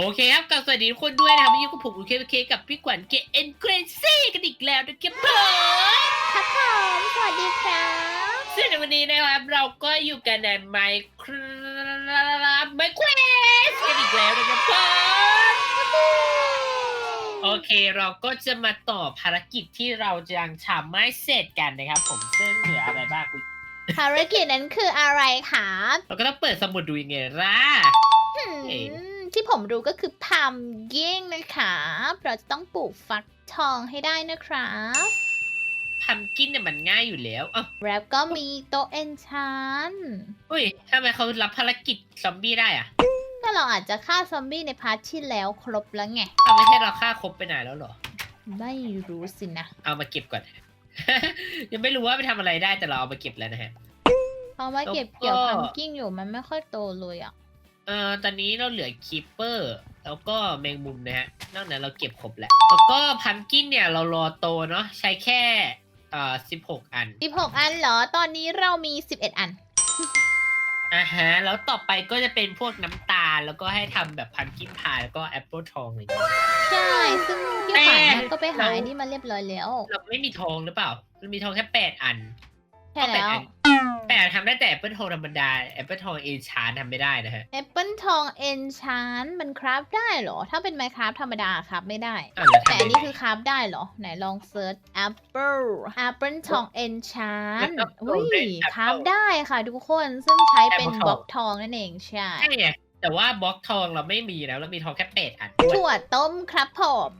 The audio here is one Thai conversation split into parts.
โอเคครับกับสวัสดีทุกคนด้วยนะครับวันนี้อยู่กับผมโอเคเคกับพี่ขวัญเกเอ็นเกรซี่กันอีกแล้วนะครับผมครับผมสวัสดีครับซึ่งในวันนี้นะครับเราก็อยู่กันในไมค์ครับไมค์ควสกันอีกแล้วนะครับผมโอเคเราก็จะมาต่อภารกิจที่เรายังทำไม่เสร็จกันนะครับ ผมซึ่งเหลืออะไรบ้างคุณภารกิจนั้นคืออะไรครับเราก็ต้องเปิดสมุดดูยังไงล่ะเอ๊ะ ที่ผมรู้ก็คือพัมยิ่งนะครับเราจะต้องปลูกฟักทองให้ได้นะครับพัมกินเนี่ยมันง่ายอยู่แล้วเอ้าแล้วก็มีโต๊ะเอนชานอุ้ยทำไมเขารับภารกิจซอมบี้ได้อะก็เราอาจจะฆ่าซอมบี้ในพาร์ทที่แล้วครบแล้วไงเอาไม่ใช่เราฆ่าครบไปนานแล้วเหรอ ไม่รู้สินะ เอามาเก็บก่อน ยังไม่รู้ว่าไปทำอะไรได้แต่เราเอามาเก็บแล้วนะฮะเพราะว่าเก็บแล้วก็เกี่ยวพัมกิ้งอยู่มันไม่ค่อยโตเลยอะ เอ่อตอนนี้เราเหลือคีปเปอร์แล้วก็แมงมุมนะฮะนอกนั้นเราเก็บครบแล้ว แล้วก็พัมกินเนี่ยเรารอโตเนาะใช้แค่เอ่อสิบหกอัน16 อันเหรอ ตอนนี้เรามี 11 อัน อ่าฮะแล้วต่อไปก็จะเป็นพวกน้ำตาล แล้วก็ให้ทำแบบพัมกินพายแล้วก็แอปเปิลทองอะไรอย่างเงี้ย ใช่ ซึ่งพี่ขวัญนะก็ไปหาเราไอ้นี่มาเรียบร้อยแล้ว เราไม่มีทองหรือเปล่าเรามีทองแค่แปดอันใช่ก็แปดแล้ว อัน แปดอันทำได้แต่แอปเปิลทองธรรมดาแอปเปิลทองเอชานทำไม่ได้นะฮะแอปเปิลทองเอนชานมันคราฟได้เหรอ ถ้าเป็นไมคราฟธรรมดาครับไม่ได้อ้าวแล้วแต่ทำอันยังนี้ไง คือคราฟได้เหรอ ไหนลองเซิร์ชแอปเปิลแอปเปิลทองเอนชานแล้วก็อุ้ย golden apple คราฟได้ค่ะทุกคนซึ่งใช้เป็นแต่บบล็ล็ออกกทองนั่นเองใช่ ใช่ไง แต่ว่าบล็อกทองเราไม่มีแล้วเรามีทองแค่แปดอันด้วยถั่วต้มครับผม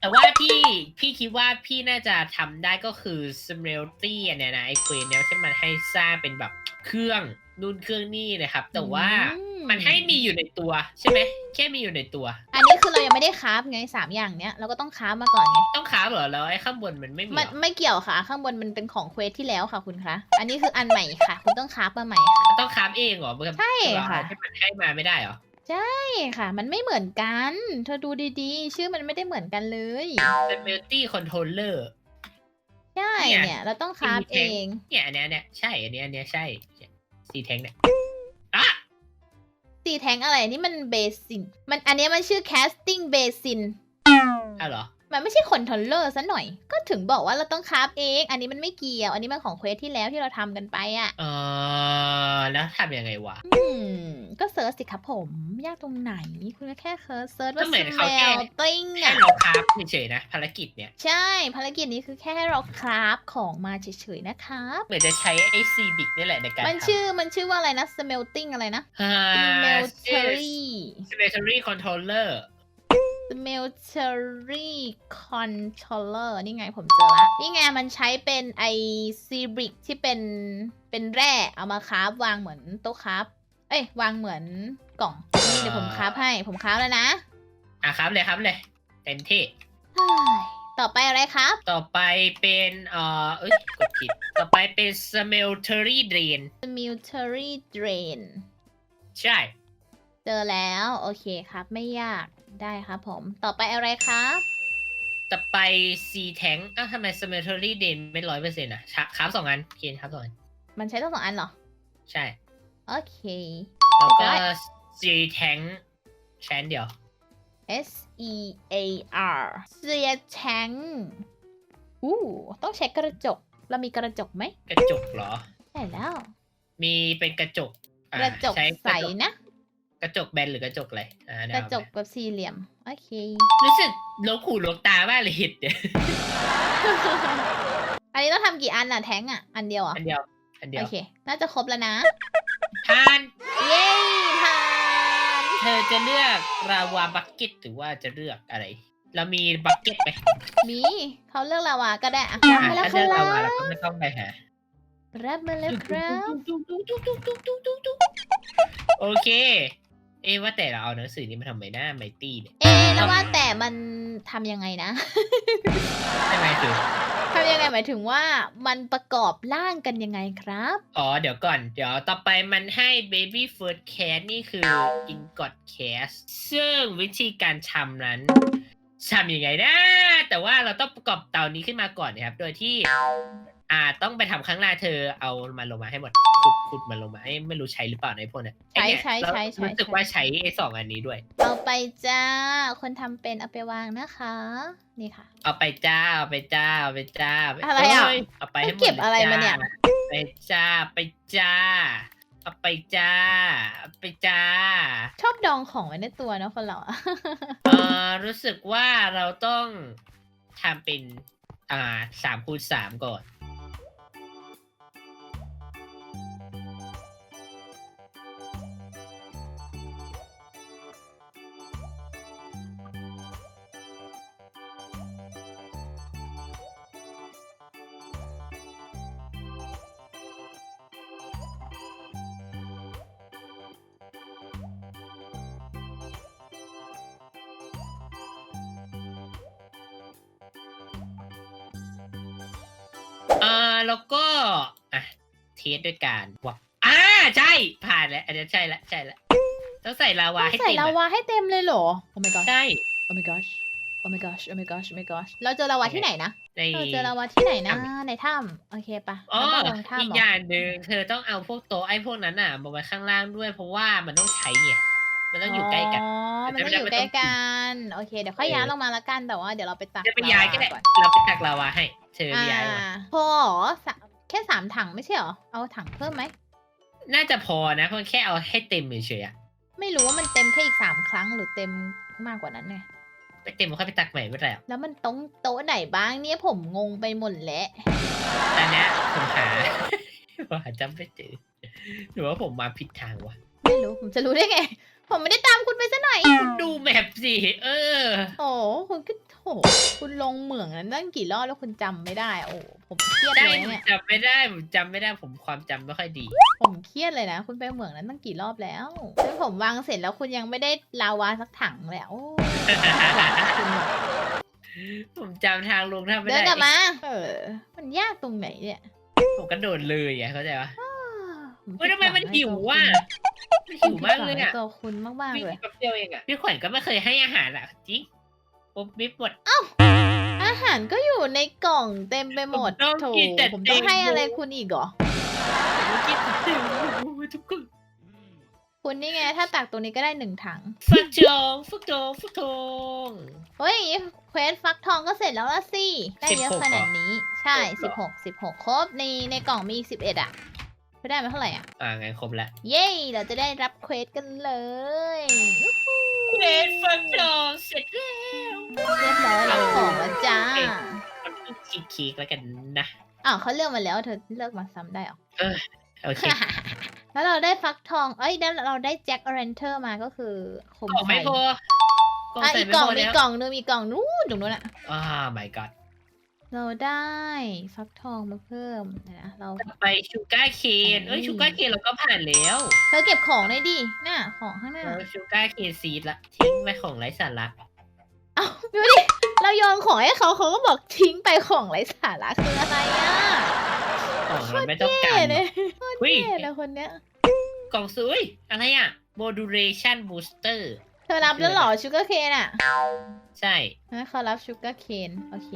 แต่ว่าพี่พี่คิดว่าพี่น่าจะทำได้ก็คือ smelty อันเนี่ยนะไอเควเนี่ยที่มันให้สร้างเป็นแบบเครื่อง นู่นเครื่องนี่นะครับ แต่ว่าอืมันให้มีอยู่ในตัวใช่ไหมแค่มีอยู่ในตัว อันนี้คือเรายังไม่ได้คราฟไงสามอย่างเนี้ยเราก็ต้องคราฟมาก่อนไงต้องค้าฟเหรอแล้วไอ้ข้างบนมันไม่มีมันเหรอไม่เกี่ยวค่ะ ข้างบนมันเป็นของเควสที่แล้วค่ะคุณคะอันนี้คืออันใหม่ค่ะ คุณต้องคราฟมาใหม่ค่ะ ต้องค้าฟเองเหรอเพื่อนใช่ค่ะที่มันให้มาไม่ได้เหรอใช่ค่ะ มันไม่เหมือนกัน เธอดูดีๆ ชื่อมันไม่ได้เหมือนกันเลย smelty controller ใช่เนี่ยเนี่ยเราต้องคราฟมีเอแท่งงเนี่ยอันเนี้ยเนี่ยใช่อันเนี้ยอันเนี้ยใช่ สีแทงเนี่ยอะสีแทงอะไรนี่มันเบสิน มันอันเนี้ยมันชื่อ casting basin อ้าวเหรอ มันไม่ใช่คอนโทรลเลอร์ซะหน่อย ก็ถึงบอกว่าเราต้องคราฟเอง อันนี้มันไม่เกี่ยว อันนี้มันของเควสที่แล้วที่เราทำกันไปอะเออแล้วทำยังไงวะ อืม ก็เซิร์ชสิครับผม ยากตรงไหน คุณก็แค่เซิร์ชว่าก็เหมือนเขาแค่ smelting แค่อะเราคราฟเฉยๆนะภารกิจเนี่ยใช่ ภารกิจนี้คือแค่ให้เราคราฟของมาเฉยๆนะครับ เหมือนจะใช้ไอซีบิกนี่แหละในการมันชื่อมันชื่อว่าอะไรนะ smelting อะไรนะ smeltery smeltery controller smeltery controller นี่ไงผมเจอละนี่ไงมันใช้เป็นไอซีบริกที่เป็นเป็นแร่เอามาคราฟวางเหมือนโต๊ะคราฟเอ้ยวางเหมือนกล่องนี่เดี๋ยวผมคราฟให้ ผมคราฟแล้วนะอะครับเลยครับเลยเต็มที่เฮ้ยต่อไปอะไรครับ ต่อไปเป็นเอ่อเอ้ยกดผิด ต่อไปเป็น smeltery drain smeltery drain ใช่ เจอแล้ว โอเคครับไม่ยาก ได้ครับผม ต่อไปอะไรครับต่อไป C tank อ้าวทำไม smeltery drain ไม่ร้อยเปอร์เซ็นต์อะชะครับสองอันเคนครับสองอัน มันใช้ทั้งสองอันเหรอ ใช่ โอเค แล้วก็ได้ C tank ใช้อันเดียว S E A R เสียแทงอู้ต้องใช้กระจก เรามีกระจกไหมกระจกเหรอ ใช่แล้ว มีเป็นกระจกกอ่าระจกใช้ใสนะ กระจกแบนหรือกระจกอะไรอ่ากระจกแบบสี่เหลี่ยม โอเค รู้สึกโลกขู่โลกตามากเลยหิดเนี่ยอันนี้ต้องทำกี่อันอะแทงอะ อันเดียวอะ อันเดียวอันเดียโอวเค น่าจะครบแล้วนะทานเย้ผ่านเธอจะเลือกราวาบักเก็ตหรือว่าจะเลือกอะไร เรามีบักเก็ตไหมมีเขาเลือกลาวาก็ได้อะอะรับมาแล้วถ้าคเลือกรัราวาบเราก็ไม่ต้องไปหา รับมาแล้วครับ โอเค เอะว่าแต่เราเอาหนังสือนี้มาทำไมหน้าไมตี้เนี่ยเอ๊ะแล้วว่าแต่มันทำยังไงนะ ใช่ไหมคือทำยังไงหมายถึงว่ามันประกอบร่างกันยังไงครับ อ๋อเดี๋ยวก่อน เดี๋ยวต่อไปมันให้ baby first cast นี่คือ ingot cast ซึ่งวิธีการทำนั้นทำยังไงนะ แต่ว่าเราต้องประกอบเตานี้ขึ้นมาก่อนนะครับ โดยที่ อ่าต้องไปทำข้างล่างเธอเอามันลงมาให้หมดขุดขุดมันลงมาไอ้ไม่รู้ใช้หรือเปล่าในพวกนั้นใช้ไอ้เนี่ยใช้เราใช้ใช้รู้สึกว่าใช้ไอ้สองอันนี้ด้วย เอาไปจ้า คนทำเป็นเอาไปวางนะคะ นี่ค่ะ เอาไปจ้าเอาไปจ้าเอาไปจ้าอะไรอะเยเอาไปให้หมดเก็บอะไรมาเนี่ย ไปจ้าไปจ้า เอาไปจ้าเอาไปจ้า ชอบดองของไว้ในตัวเนอะคนเราอะ เออรู้สึกว่าเราต้องทำเป็นอ่าสามคูณสามก่อน แล้วก็อะเทสด้วยการวับอ่าใช่ผ่านแล้วอันนี้ใช่แล้วใช่แล้วต้องใส่ลาวาต้องให้ใส่เต็มลาอะวาให้เต็มเลยเหรอโอ้ my god ใช่โอ้ my gosh โอ้ my gosh โอ้ my gosh โอ้ my gosh เราเจอลาวาที่ไหนนะ ใน เราเจอลาวาที่ไหนนะถ้ในถ้ำโอเคปะอ๋อ เราต้องลงอีถ้ำกเหรอ อย่างหนึ่งเธอต้องเอาพวกโต๊ะไอ้พวกนั้นอะมาไว้ข้างล่างด้วยเพราะว่ามันต้องใช้ไง มันต้องอยู่ใกล้กันอ๋อมันต้องจะอไม่ยู่ใกต้ล้องกัน โอเค เดี๋ยวค่อยเออย้ายลงมาละกัน แต่ว่าเดี๋ยวเราไปตักจะไปย้ายก็ได้ลวก่อนเราไปตักลาวาให้ เธออ่าย้ายมาพอเหรอสะแค่สามถังไม่ใช่เหรอ เอาถังเพิ่มไหม น่าจะพอนะเพราะแค่เอาให้เต็มเฉยๆอะไม่รู้ว่ามันเต็มแค่อีกสามครั้งหรือเต็มมากกว่านั้นไงไปเต็มมันค่อยไปตักใหม่ไม่ได้หรอกแล้วมันตรงโต๊ะไหนบ้างเนี่ยผมงงไปหมดแล้วแต่เนี้ยผมหาผมหาจำไม่เจอหรือว่าผมมาผิดทางวะไม่รู้ผมจะรู้ได้ไง ผมไม่ได้ตามคุณไปซะหน่อยคุณดูแมพสิ เออ โอ้คุณก็โหคุณลงเหมืองนั้นตั้งกี่รอบแล้วคุณจำไม่ได้ โอ้ผมเครียดใช่เลยผมเนี่ย จำไม่ได้ผมจำไม่ได้ผมความจำไม่ค่อยดี ผมเครียดเลยนะ คุณไปเหมืองนั้นตั้งกี่รอบแล้วแล้วผมวางเสร็จแล้วคุณยังไม่ได้ลาวาสักถังเลยอะโอ้คุณหรอกผมจำทางลงถ้าไม่เดินได้กลับมา เออ มันยากตรงไหนเนี่ย ผมกระโดดเลยอะเข้าใจปะผ เฮ้ยทำไมมันผิดหิวหวัว่ะงมันหิวมากเลยในอะตัวคุณมากๆวิ่งเลยแป๊บเดียวเองอะพี่ขวัญก็ไม่เคยให้อาหารอะจริงผมมิบหมดอาหารก็อยู่ในกล่องเต็มไปหมดผมต้องโถกินแต่ผมต้องให้เต็มอะไรคุณอีกเหรอผมกินถึงทุกคนคุณนี่ไง ถ้าตักตัวนี้ก็ได้หนึ่งถังฟักทองฟักทองฟักทองเฮ้ยเควสฟักทองก็เสร็จแล้วละสิ ได้เยอะ16ขนาดนี้ ใช่เหรสิอบหกสิบหกครบในในกล่องมีสิบเอ็ดอะ ไม่ได้มาเท่าไหร่อะ อ่างั้นครบแล้วเย้ เราจะได้รับเควสกันเลยเควสฟักทองเสร็จแล้วเรียบร้อยรับของแล้วจ้ามันต้องชีสเค้กแล้วกันนะอ้าวเขาเลือกมาแล้วเธอเลือกมาซ้ำได้เหรอโอเคแล้วเราได้ฟักทอง เอ้ยแล้วเราได้แจ็คอเรนเทอร์มาก็คือคมกล่องไฟไม่พออะใส่อีกไม่กล่องพมีแล้วกล่องนึงมีกล่องนู้นตรงนู้นอะอ่า my god เราได้ฟักทองมาเพิ่มเดี๋ยวนะเรา ต่อไปชูการ์เคนเอ้ยอืมชูการ์เคนเราก็ผ่านแล้วเธอเก็บของได้ดิน่ะของข้างหน้าเราชูการ์เคนซีดละทิ้งไว้ของไร้สาระเอ้าดูดิ เราโยนของให้เขาเขาก็บอกทิ้งไปของไร้สาระคืออะไรอะของมันไม่ต้องการ เท่เลยโคตรเฮ้ยเท่เลยคนเนี้ย กล่องซุยอะไรอะ modulation booster เธอรับแล้วเหรอชูการ์เคนอะ ใช่งั้นเขารับชูการ์เคนโอเค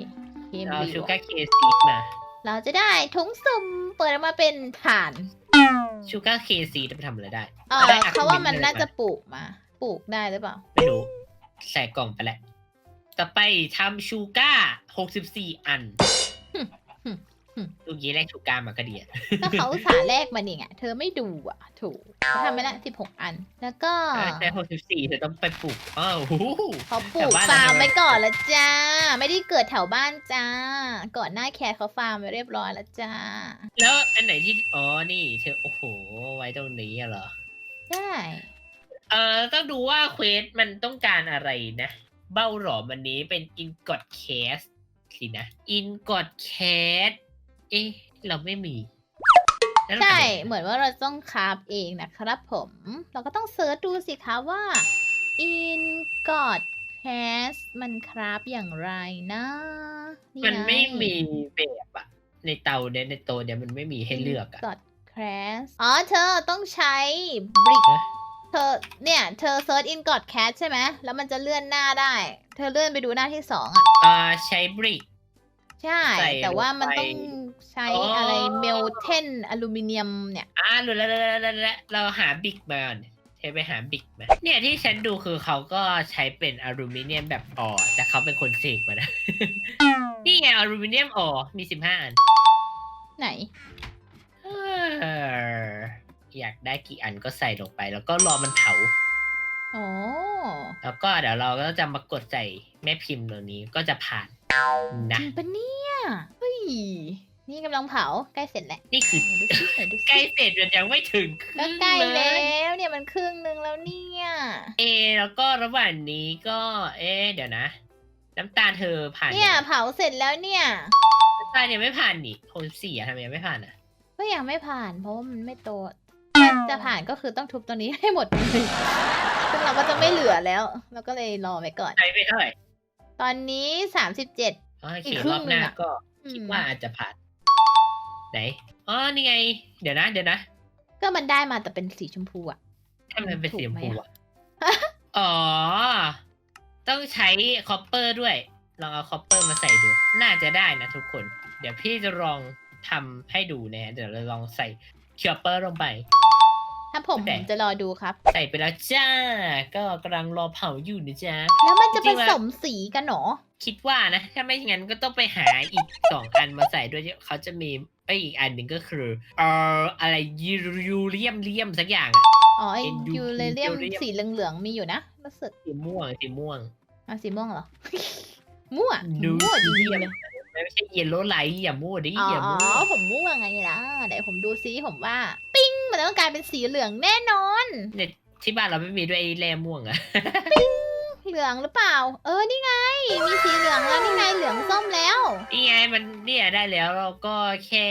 เคมเราดีชูว่ะการ์เคนซีดมา เราจะได้ถุงสุ่มเปิดออกมาเป็นฐานชูการ์เคนซีดไปทำอะไรได้เออได้อัดเขาว่ามันลิงก์น่าจะเลยปลูกมา ปลูกได้หรือเปล่า ไม่รู้ ใส่กล่องไปแหละ ต่อไปทำชูการ์หกสิบสี่อัน หึหึหึลูกยี้แรกชูการ์มาก็ดีอะก็เขาอุตสาห์แลกมานี่ไงเธอไม่ดูอะ ถูกเขาทำไปละสิบหกอัน แล้วก็แต่หกสิบสี่เธอต้องไปปลูกอ้าวหูเขาปลูแต่กบ้านฟาร์มเราไว้ก่อนละจ้า ไม่ได้เกิดแถวบ้านจ้า ก่อนหน้าแคร์เขาฟาร์มไว้เรียบร้อยแล้วจ้า แล้วอันไหนที่ อ๋อ นี่ เธอ โอ้โห ไว้ตรงนี้อะเหรอ ใช่ เอ่อ ต้องดูว่าเควสมันต้องการอะไรนะ เบ้าหลอมวันนี้เป็นอินกอดแคสสินะ อินกอดแคส เอ๊ะ เราไม่มีแล้วเราใช่ ทำยังไงเหมือนว่าเราต้องคราฟเองนะครับผม เราก็ต้องเซิร์ชดูสิคะว่า in god cast มันคราฟอย่างไรนะนี่มันไม่งมีแบบอะในเตาเนี่ยในโตะเนี่ยมันไม่มีให้เลือกอะกด crash อ๋อ เธอต้องใช้ brick ฮะ เธอเนี่ย เธอเซิร์ช in god cat ใช่ไหม แล้วมันจะเลื่อนหน้าได้ เธอเลื่อนไปดูหน้าที่สองอะอ่าใช้บริก ใช่ ใส่แต่ว่ามันลงไป ต้อง ใช้อ๋อออะไรเมลเทนอลูมิเนียมเนี่ย อ่ารู้แล้วรู้แล้วรู้แล้วเราหาบิกมาก่อนเทไปหาบิกมาเนี่ยที่ฉันดูคือเขาก็ใช้เป็นอลูมิเนียมแบบอ่อแต่เขาเป็นคนเสกมานะ นี่ไงอลูมิเนียมอ่อมีสิบห้าอันไหน เอออยากได้กี่อันก็ใส่ลงไป แล้วก็รอมันเผา โอ้แล้วก็เดี๋ยวเราก็จะมากดใส่แม่พิมพ์ตัวนี้ก็จะผ่านจนะริงปะเนี่ยเฮ้ย นี่กำลังเผาใกล้เสร็จแล้วนี่คือไหนดูสิไหนดูใกล้สิเสร็จมันยังไม่ถึงคก็รึ่งใกล้เลแล้ย ว เนี่ยมันครึ่งนึงแล้วเนี่ยเอะแล้วก็ระหว่างนี้ก็ เอ๊ะเดี๋ยวนะ น้ำตาลเธอผ่านเนี่ยงเผาเสร็จแล้วเนี่ยน้ำตาลยังไม่ผ่านนี่หกสิบสี่อะทำไมยังไม่ผ่านอะก็ยังไม่ผ่านเพราะว่ามันไม่โตจะผ่านก็คือต้องทุบตัวนี้ให้หมดเลยซึ่งเราก็จะไม่เหลือแล้วเราก็เลยรอไว้ก่อน ใช้ไปเท่าไหร่ตอนนี้สามสิบเจ็ด โอเคอีกครึ่รงอบหน้าหนึ่งอะ ก็คิดว่าอาจจะผ่าน ไหนอ๋อนี่ไง เดี๋ยวนะ เดี๋ยวนะก็มันได้มาแต่เป็นสีชมพูอะทำไมเป็นสีชมพูถูกไหมอะอ๋อ ต้องใช้คอปเปอร์ด้วย ลองเอาคอปเปอร์มาใส่ดู น่าจะได้นะทุกคน เดี๋ยวพี่จะลองทำให้ดูนะเดี๋ยวเราลองใส่คอปเปอร์ลงไปถ้าผมแต่ผมจะรอดูครับ ใส่ไปแล้วจ้า ก็กำลังรอเผาอยู่นะจ๊ะ แล้วมันจะจริผงๆแล้วสมสีกันเหรอ คิดว่านะ ถ้าไม่งั้นก็ต้องไปหาอีกสองอันมาใส่ด้วยเขาจะมี ไอยอีกอันหนึ่งก็คือเอ่ออะไรยูยูเรียมเรียมสักอย่างอะ อ๋อไอเป็นยูยูเรเลียมยูเรียม สีเหลืองๆมีอยู่นะรู้สึกสีม่วงสีม่วง อะสีม่วงเหรอ มั่วดูมั่วจริงๆเลยไม่ใช่เยลโล่ไลท์อย่ามั่วดิอ๋ออย่าอ๋มั่วอผมม่วงไงนะเดี๋ยวผมดูซิผมว่า ปิ้งมันต้องกลายเป็นสีเหลืองแน่นอนเนี่ยที่บ้านเราไม่มีด้วยไอ้แร่ม่วงอะ เหลืองหรือเปล่า เออนี่ไง มีสีเหลืองแล้วนี่ไงเหลืองส้มแล้วนี่ไงมันเนี่ยได้แล้วเราก็แค่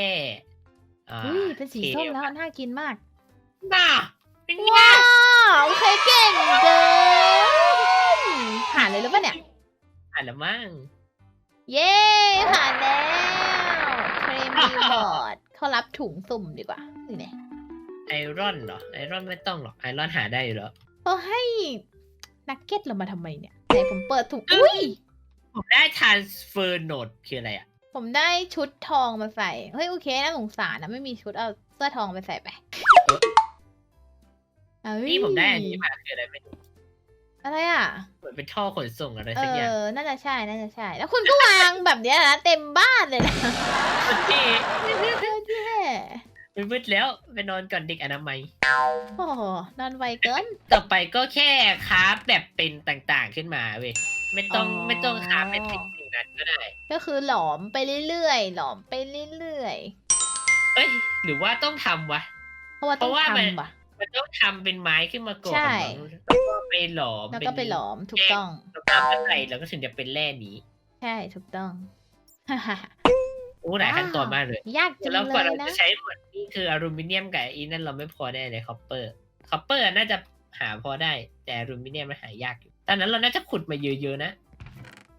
อ่าอุ้ยเป็นสีส้มแล้วน่ากินมากน่าเป็นไงว้าวโอเคเก่งเกินผ่านเลยหรือเปล่าเนี่ยอ่านแล้วมั้งเย้ผ่านแล้วเครมบิลบอร์ดเขารับถุงสุ่มดีกว่านี่เนี่ยไอรอนเหรอไอรอนไม่ต้องหรอกไอรอนหาได้อยู่แล้วเขาให้ นักเก็ตเรามาทำไมเนี่ยไหนผมเปิดถุงอุ้ย ผมได้ transfer note คืออะไรอะผมได้ชุดทองมาใส่ เฮ้ยโอเคน่าสงสารนะไม่มีชุดเอาเสื้อทองไปใส่ไปเอ้ยนี่ผมได้อันนี้มาคืออะไรไม่รู้อะไรอะ เหมือนเป็นท่อขนส่งอะไรเอสักอย่างอน่าจะใช่ น่าจะใช่ แล้วคุณก็วางแบบเนี้ยนะเต็มบ้านเลยนะเท่เออแย่ มันมืดแล้วไปนอนก่อนเด็กอนามัย โอ้โหนอนไวเกิน ต่อไปก็แค่คราฟแบบเป็นต่างๆขึ้นมาเว้ยไม่ต้องอ๋อ ไม่ต้องคราฟเป็นสิ่งๆนั้นก็ได้ ก็คือหลอมไปเรื่อยๆ หลอมไปเรื่อยเอ้ย หรือว่าต้องทำวะ ๆ เพราะว่าต้องเพราะว่ามัน ทำว่ะ มันต้องทำเป็นไม้ขึ้นมาก่อนใช่ แล้วก็ไปหลอมแล้วก็ไปหลอมถูกต้อง แล้วก็เอามาใส่แล้วก็ถึงจะเป็นแร่นี้ ใช่ถูกต้องโอ้หลายขั้นตอนมากเลยยากจังแล้วเลกว่ายเรานะจะใช้หมดนี่คืออลูมิเนียมกับอีนั่นเราไม่พอแน่เลยคอปเปอร์คอปเปอร์น่าจะหาพอได้ แต่อลูมิเนียมมันหายากอยู่ตอนนั้นเราน่าจะขุดมาเยอะๆนะ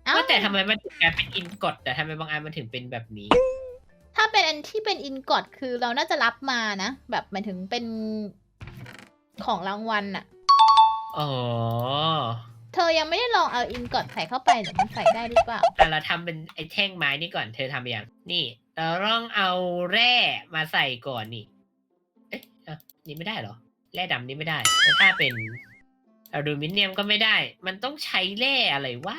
เอ้าว่าแต่ทำไมมันถึงกลายเป็นอินกอดแต่ทำไมบางอันมันถึงเป็นแบบนี้ ถ้าเป็นอันที่เป็นอินกอดคือเราน่าจะรับมานะแบบหมายถึงเป็นของรางวัลอะอ๋อเธอยังไม่ได้ลองเอาอินกอดใส่เข้าไปหรือมันใส่ได้หรือเปล่าแต่เราทำเป็นไอ้แท่งไม้นี่ก่อนเธอทำยังนี่ เราต้องเอาแร่มาใส่ก่อนนี่ เอ๊ะอะนี่ไม่ได้เหรอ แร่ดำนี่ไม่ได้แต่ถ้าเป็นอลูมิเนียมก็ไม่ได้ มันต้องใช้แร่อะไรวะ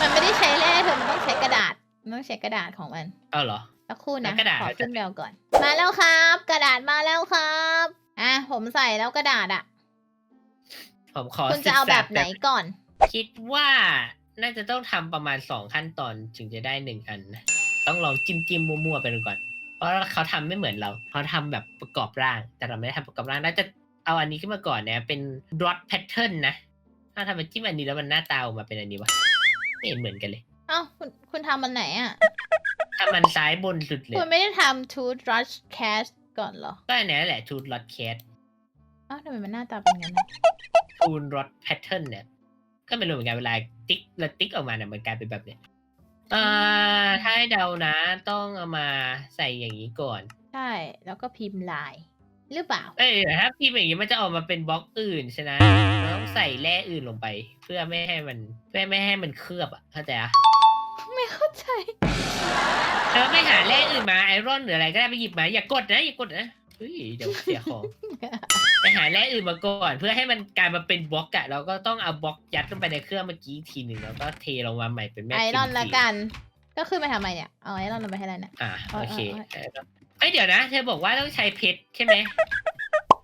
มันไม่ได้ใช้แร่เธอมันต้องใช้กระดาษมันต้องใช้กระดาษของมันเอาเหรอ สักครู่แล้นะวกระดาษ ขอเราจะขึ้นแววก่อน มาแล้วครับ กระดาษมาแล้วครับอะผมใส่แล้วกระดาษอะผมขอคุณจะเอาแบบไหนศึกษก่อน คิดว่าน่าจะต้องทำประมาณสองขั้นตอนถึงจะได้หนึ่งอันนะต้องลองจิ้มจิ้มๆมั่วๆไปดูก่อน เพราะเขาทำไม่เหมือนเราเขาทำแบบประกอบร่าง แต่เราไม่ได้ทำประกอบร่างน่าจะเอาอันนี้ขึ้นมาก่อนเนี่ยเป็น dot pattern นะ ถ้าทำเป็นจิ้มอันนี้แล้วมันหน้าตาออกมาเป็นอันนี้วะไม่เห็นเหมือนกันเลยเอ้าคุณคุณทำมันไหนอะ ถ้ามันซ้ายบนสุดเลย คุณไม่ได้ทำ tooth brush cast ก่อนเหรอก็อันนี้แหละ two dot cat อ้าวทำไมมันหน้าตาเป็นงั้นนะ two dot pattern เนี่ย ก็ไม่รู้เหมือนกันเวลาติ๊กแล้วติ๊กออกมาเนี่ยมันกลายเป็นแบบเนี้ยเอ่อถ้าให้เดานะต้องเอามาใส่อย่างนี้ก่อน ใช่ แล้วก็พิมพ์ลาย หรือเปล่า เอ้ยแต่ถ้าพิมพ์อย่างนี้มันจะออกมาเป็นบล็อกอื่นใช่ไหมเราต้องใส่แร่อื่นลงไป เพื่อไม่ให้มันเพื่อไม่ให้มันเคลือบอะเข้าใจอะไม่เข้าใจเธอไม่หาแร่อื่นมาไอรอนหรืออะไรก็ได้ไปหยิบมาอย่ากดนะอย่ากดนะ เฮ้ยเดี๋ยวเสียของ ไปหาแร่อื่นมาก่อน เพื่อให้มันกลายมาเป็นบล็อกอะเราก็ต้องเอาบล็อกยัดลงไปในเครื่องเมื่อกี้อีกทีหนึ่งแล้วก็เทลงมาใหม่เป็นแม่ไอพิมพ์รอนละทีกัน ก็ขึ้นไปทำไมเนี่ยเอาไอรอนลงไปให้อะไรเนี่ย อ่าเอาโอเคเอาไอรอนเอ้ยเดี๋ยวนะเธอบอกว่าต้องใช้เพชรใช่ไหม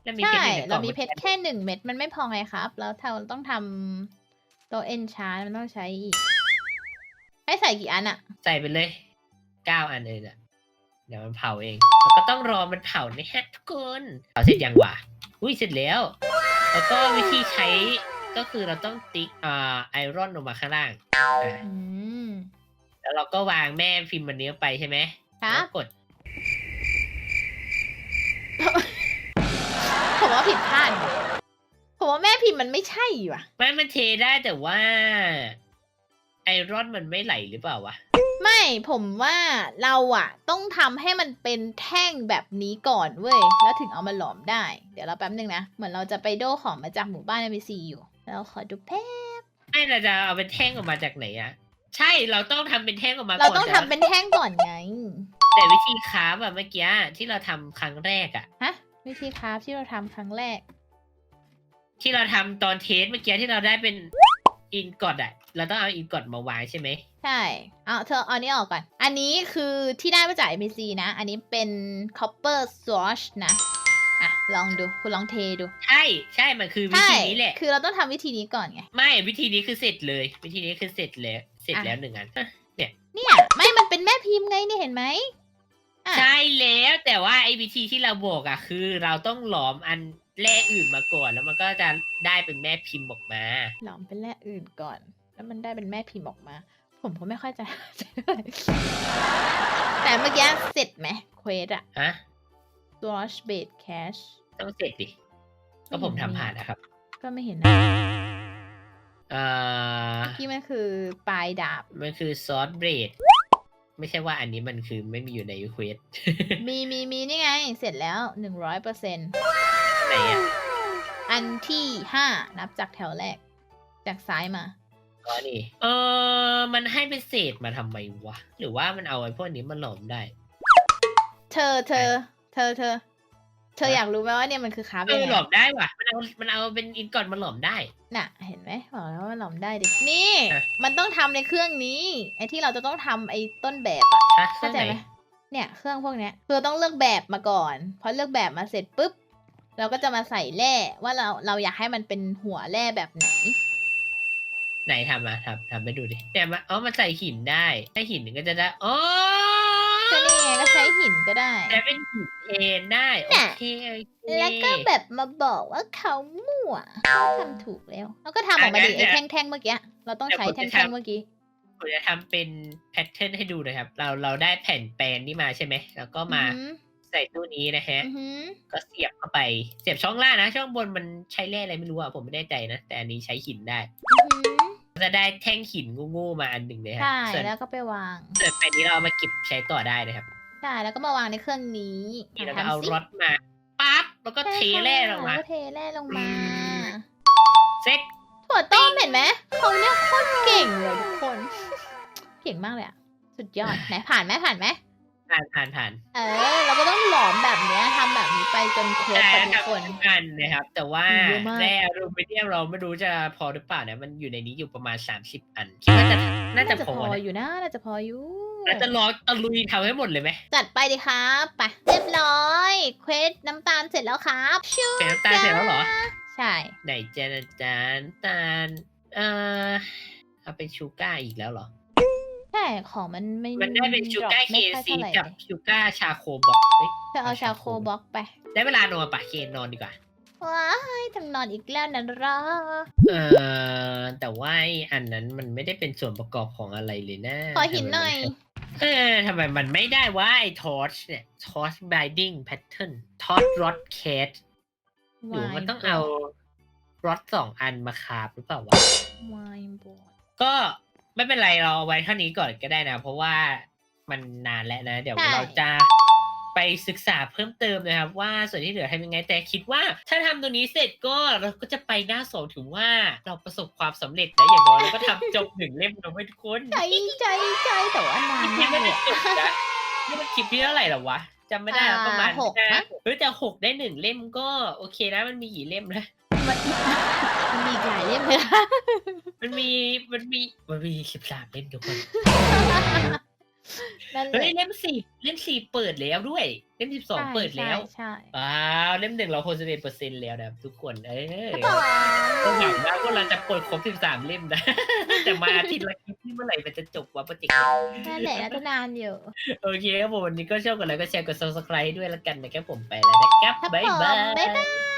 แล้วมีเพใช่ชรอยู่ในกล่เราองมีเพชรแค่หนึ่งเม็ดมันไม่พอไงครับ แล้วเราต้องทำตัวเอนชาร์มันต้องใช้อีก ให้ใส่กี่อันอะใส่ไปเลยเก้าอันเลยน่ะ เดี๋ยวมันเผาเองแล้วก็ต้องรอมันเผานะฮะทุกคนเผาเสร็จยังวะอุ้ยเสร็จแล้ว แล้วก็วิธีใช้ก็คือเราต้องติ๊กอ่าไอรอนลงมาข้างล่างอะอืม แล้วเราก็วางแม่พิมพ์มันนี้ไปใช่ไหมครับ แล้วกดผมว่าผิดพลาดว่ะผมว่าแม่พิมพ์มันไม่ใช่ว่ะ ไม่มันเทได้แต่ว่า ไอรอนมันไม่ไหลหรือเปล่าวะ ไม่ผมว่าเราอะต้องทำให้มันเป็นแท่งแบบนี้ก่อนเว้ย แล้วถึงเอามาหลอมได้ เดี๋ยวเราแป๊บนึงนะ เหมือนเราจะไปโดของมาจากหมู่บ้านเอ็มซีอยู่แล้วขอดูแป๊บ ไม่เราจะเอาเป็นแท่งออกมาจากไหนอะใช่เราต้องทำเป็นแท่งออกมาก่อนเราต้องทำแต่เป็นแท่งก่อนไง แต่วิธีคราฟอะเมื่อกี้ที่เราทำครั้งแรกอะฮะ วิธีคราฟที่เราทำครั้งแรก ที่เราทำตอนเทสเมื่อกี้ที่เราได้เป็น อินกอดอะเราต้องเอาอินกอดมาวางใช่ไหมใช่ เอาเธอเอาอันนี้ออกก่อน อันนี้คือที่ได้มาจาก MBC นะ อันนี้เป็น copper swatch นะ อะ ลองดู คุณลองเทดู ใช่ใช่มันคือวิใช่ ธีนี้แหละ คือเราต้องทำวิธีนี้ก่อนไง ไม่วิธีนี้คือเสร็จเลย วิธีนี้คือเสร็จแล้วเสร็จอะแล้วหนึ่งอันเนี่ยเนี่ย ไม่มันเป็นแม่พิมพ์ไงเนี่ยเห็นไหม อะ ใช่แล้วแต่ว่าไอ้วิธีที่เราบอกอะคือ เราต้องหลอมอัน แรกอื่นมาก่อน แล้วมันก็จะได้เป็นแม่พิมพ์ออกมา หลอมเป็นแร่อื่นก่อน แล้วมันได้เป็นแม่พิมพ์ออกมา ผมก็ไม่ค่อยจะเท่าไหร่แต่เมื่อกี้เสร็จไหมเควสอะฮะ swatch bait cash ต้องเสร็จดิ ก็ผมทำผ่านนะครับ ก็ไม่เห็นนะเอ่อ ที่มันคือปลายดาบ มันคือซอสเบรด ไม่ใช่ว่าอันนี้มันคือไม่มีอยู่ในเควส มีมีมีนี่ไง เสร็จแล้วหนึ่งร้อยเปอร์เซ็นไห นอะอันที่ห้านับจากแถวแรก จากซ้ายมา อ๋อนี่ เออ มันให้เป็นเศษมาทำไมวะ หรือว่ามันเอาไอ้พวกนี้มาหลอมได้ เธอเธอ เธอเธอ เธออยากรู้ไหมว่าเนี่ยมันคือคราฟเอยังอไงหลอมได้ว่ะ มันเอามันเอาเป็นอินกอดมาหลอมได้ น่ะ เห็นไหมบอกแล้วว่าหลอมได้ดินี่ อะ มันต้องทำในเครื่องนี้ไอ้ที่เราจะต้องทำไอ้ต้นแบบอะฮะเครื่เข้าองใจไหนไหมเนี่ยเครื่องพวกเนี้ยคือต้องเลือกแบบมาก่อนพอเลือกแบบมาเสร็จปุ๊บ เราก็จะมาใส่แร่ว่าเราเราอยากให้มันเป็นหัวแร่แบบไหน ไหนทำมาทำทำไปดูดิเนี่ยมาอ๋อมาใส่หินได้ถ้าหินก็จะได้อ๋อก็นี่ไงก็ใช้หินก็ได้ แต่เป็นหินเทนได้โอน่ะเคโอเคแล้วก็แบบมาบอกว่าเขามั่วเขาทำถูกแล้วแล้วก็ทำออกมาดิไอ้แท่งๆเมื่อกี้เราต้องใช้แท่งๆเมื่อกี้ผมจะทำเป็นแพทเทิร์นให้ดูนะครับ เราเราได้แผ่นแปลนนี่มาใช่ไหมแล้วก็มาอือหือ ใส่ตู้นี้นะฮะ อือหือก็เสียบเข้าไป เสียบช่องล่างนะ ช่องบนมันใช้แร่อะไรไม่รู้อะผมไม่แน่ใจนะ แต่อันนี้ใช้หินได้ อือหือจะได้แท่งหินงูๆมาอันหนึ่งเลยครัใช่ส่วนแล้วก็ไปวางส่วนแผ่นนี้เราเอามาเก็บใช้ต่อได้นะครับใช่แล้วก็มาวางในเครื่องนี้นี่แล้วก็เอาทำสิรถมาปั๊บแล้วก็เทแร่ลงมาใช่ค่ะแล้วก็เทแร่ลงมาอืมเซ็ตถั่วต้มเห็นไหมเขาเนี่ยโคตรเก่งเลยทุกคน เก่งมากเลยอะสุดยอดไหนผ่านไหมผ่านไหม ผ่านผ่านผ่านเออ เราก็ต้องหลอมแบบเนี้ยทำแบบนี้ไปจนครบแต่ไปทุกกับคนทุกอันนะครับ แต่ว่าเยอะมากแร่อลูมิเนียมเราไม่รู้จะพอหรือเปล่านะมันอยู่ในนี้อยู่ประมาณ 30 อันคิดว่าจะน่าจะพอพอนะอยู่นะน่าจะพออยู่แล้วจะรอตะลุยทำให้หมดเลยไหมจัดไปดิครับไปเรียบร้อยเควสน้ำตาลเสร็จแล้วครับชูเสร็จน้ำตาลเสร็จแล้วเหรอ ใช่ไหนเจนจานตาลเอ่อเอาเป็นชูก้าอีกแล้วเหรอ ใช่ ของมันไม่มันได้เป็นชูก้าดรอปเคไม่ค่อยซีเท่าไหร่กับเลยชูก้าชาโคบ็อกเอ้ยเธอเอาชาโคบล็อกไป ได้เวลานอนปะเคนนอนดีกว่า ว้ายทำนอนอีกแล้วนะรอเออแต่ว่าไอ้อันนั้นมันไม่ได้เป็นส่วนประกอบของอะไรเลยนะ ขอหินหน่อย เออทำไมมันไม่ได้ว่าไอ้ทอร์ชเนี่ยทอร์ชบ i ดิ้งแพทเทิร์นทอร์ชรอดแคทหรือมันต้องเอารอดสองอันมาคาบหรือเปล่าวะวายบอดก็ ไม่เป็นไรเราเอาไว้เท่านี้ก่อนก็ได้นะ เพราะว่ามันนานแล้วนะ เดี๋ยวเราจะไปศึกษาเพิ่มเติมนะครับ ว่าส่วนที่เหลือทำยังไงแต่คิดว่า ถ้าทำตรงนี้เสร็จก็เราก็จะไปหน้าสองถือว่าเราประสบความสำเร็จนะอย่างน้อยเราก็ทำจบหนึ่งเล่มเราไม่ทุกคนใจใจใจแต่ว่านานนี่มากไม่เลได้ยจบนะนี่มันคลิปที่เท่าไหร่หรอวะจำไม่ได้แล้วอ่าประมาณหกห้ามั้งเฮ้ยแต่หกได้หนึ่งเล่มก็โอเคนะมันมีกี่เล่มนะ มันมันมีอีกหลายเล่มเลยนะมันมีมันมีมันมีสิบสามเล่มทุกคนนั่นแหเฮ้ยละเล่มสี่เล่มสี่เปิดแล้วด้วย เล่มสิบสองใช่เปิดแล้วใช่ว้าวเล่มหนึ่งเราโคสิบเอ็ดเปอร์เซ็นต์แล้วนะครับทุกคนเออใช่ก็หวังว่าพวกเราจะเปิดครบสิบสามเล่มนะ แต่มาอาทิตย์ละคลิปที่เมื่อไหร่มันจะจบวะโปรเจกต์ นั่นแหละน่าจะนานอยู่ โอเคครับผมวันนี้ก็ชอบกันแล้วก็แชร์กด subscribe ด้วยแล้วกันนะครับผมไปแล้วนะครับ ครับบ๊ายผมบาบ๊ายบายย